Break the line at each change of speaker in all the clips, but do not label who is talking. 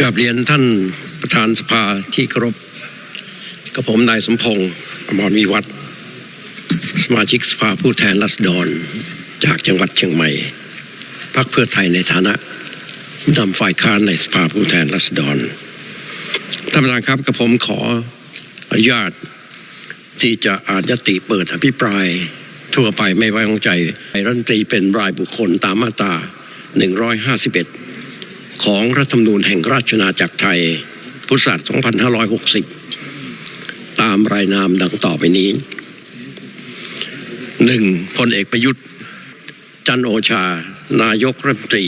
กับเรียนท่านประธานสภาที่เคารพกับผมนายสมพงศ์อมรวิวัฒน์สมาชิกสภาผู้แทนรัษฎรจากจังหวัดเชียงใหม่พรรคเพื่อไทยในฐานะนำฝ่ายค้านในสภาผู้แทนรัษฎรท่านประธานครับกับผมขออนุญาตที่จะอ่านยติเปิดอภิปรายทั่วไปไม่ไว้วางใจรัฐมนตรีเป็นรายบุคคลตามมาตรา 151 ของรัฐธรรมนูญแห่งราชอาจักรไทย พุทธศักราช 2560 ตามรายนามดังต่อไปนี้ 1. พลเอกประยุทธ์ จันโอชา นายกรัฐมนตรี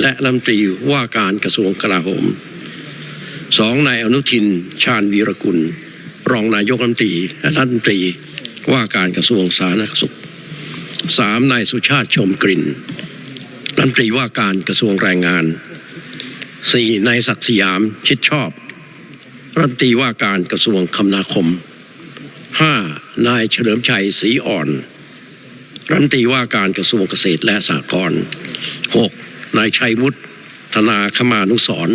และรัฐมนตรีว่าการกระทรวงกลาโหม 2. นายอนุทิน ชาญวีรกุล รองนายกรัฐมนตรี และรัฐมนตรีว่าการกระทรวงสาธารณสุข 3. นายสุชาติชมกลิ่นรัฐมนตรีว่าการกระทรวงแรงงาน 4. นายศักดิ์สยามชิดชอบ รัฐมนตรีว่าการกระทรวงคมนาคม 5. นายเฉลิมชัยศรีอ่อน รัฐมนตรีว่าการกระทรวงเกษตรและสหกรณ์ 6. นายชัยวุฒิธนาคมานุสร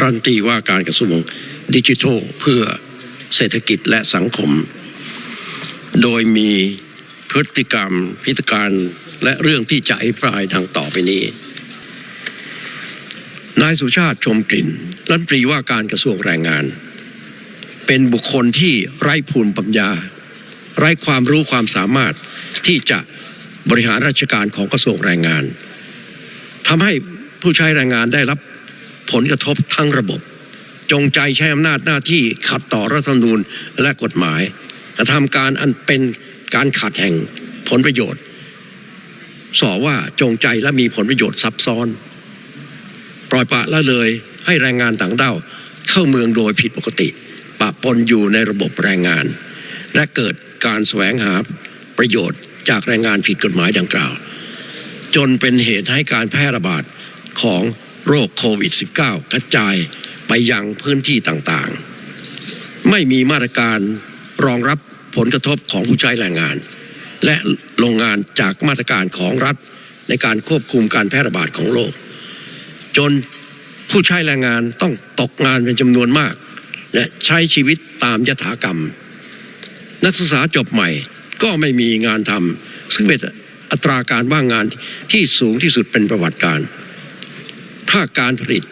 รัฐมนตรีว่าการกระทรวงดิจิทัลเพื่อเศรษฐกิจและสังคม โดยมีพฤติกรรมพิธการและเรื่องที่จะอภิปรายดังต่อไปนี้ายสุชาติชมกลิ่นรัฐมนตรีว่าการกระทรวงแรงงาน เป็นบุคคลที่ไร้ภูมิปัญญา ไร้ความรู้ความสามารถที่จะบริหารราชการของกระทรวงแรงงานทำให้ผู้ใช้แรงงานได้รับผลกระทบทั้งระบบ จงใจใช้อำนาจหน้าที่ขัดต่อรัฐธรรมนูญและกฎหมายกระทำการอันเป็นการขาดแห่งผลประโยชน์สอว่าจงใจและมีผลประโยชน์ซับซ้อน ล่อยปะละเลยให้แรงงานต่างด้าวเข้าเมืองโดยผิดปกติ ปะปนอยู่ในระบบแรงงาน และเกิดการแสวงหาประโยชน์จากแรงงานผิดกฎหมายดังกล่าว จนเป็นเหตุให้การแพร่ระบาดของโรคโควิด -19 กระจายไปยังพื้นที่ต่างๆ ไม่มีมาตรการรองรับผลกระทบของผู้ใช้แรงงาน และโรงงานจากมาตรการของรัฐในการควบคุมการแพร่ระบาดของโรค จนผู้ใช้แรงงานต้องตกงานเป็นจำนวนมาก และใช้ชีวิตตามยถากรรม นักศึกษาจบใหม่ก็ไม่มีงานทำซึ่งเป็นอัตราการว่างงานที่สูงที่สุดเป็นประวัติการภาคการผลิต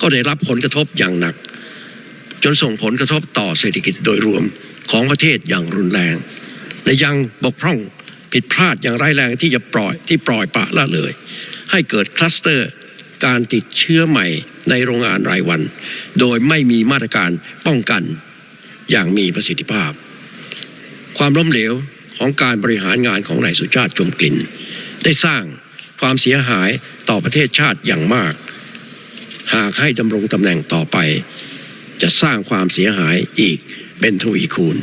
ก็ได้รับผลกระทบอย่างหนัก จนส่งผลกระทบต่อเศรษฐกิจโดยรวมของประเทศอย่างรุนแรง และยังบกพร่องผิดพลาดอย่างร้ายแรงที่จะปล่อยที่ปล่อยปละละเลย ให้เกิดคลัสเตอร์ การติดเชื้อใหม่ในโรงงานรายวัน โดยไม่มีมาตรการป้องกันอย่างมีประสิทธิภาพ ความล้มเหลวของการบริหารงานของนายสุชาติชมกลิ่น ได้สร้างความเสียหายต่อประเทศชาติอย่างมาก หากให้ดำรงตำแหน่งต่อไป จะสร้างความเสียหายอีกเป็นทวีคูณ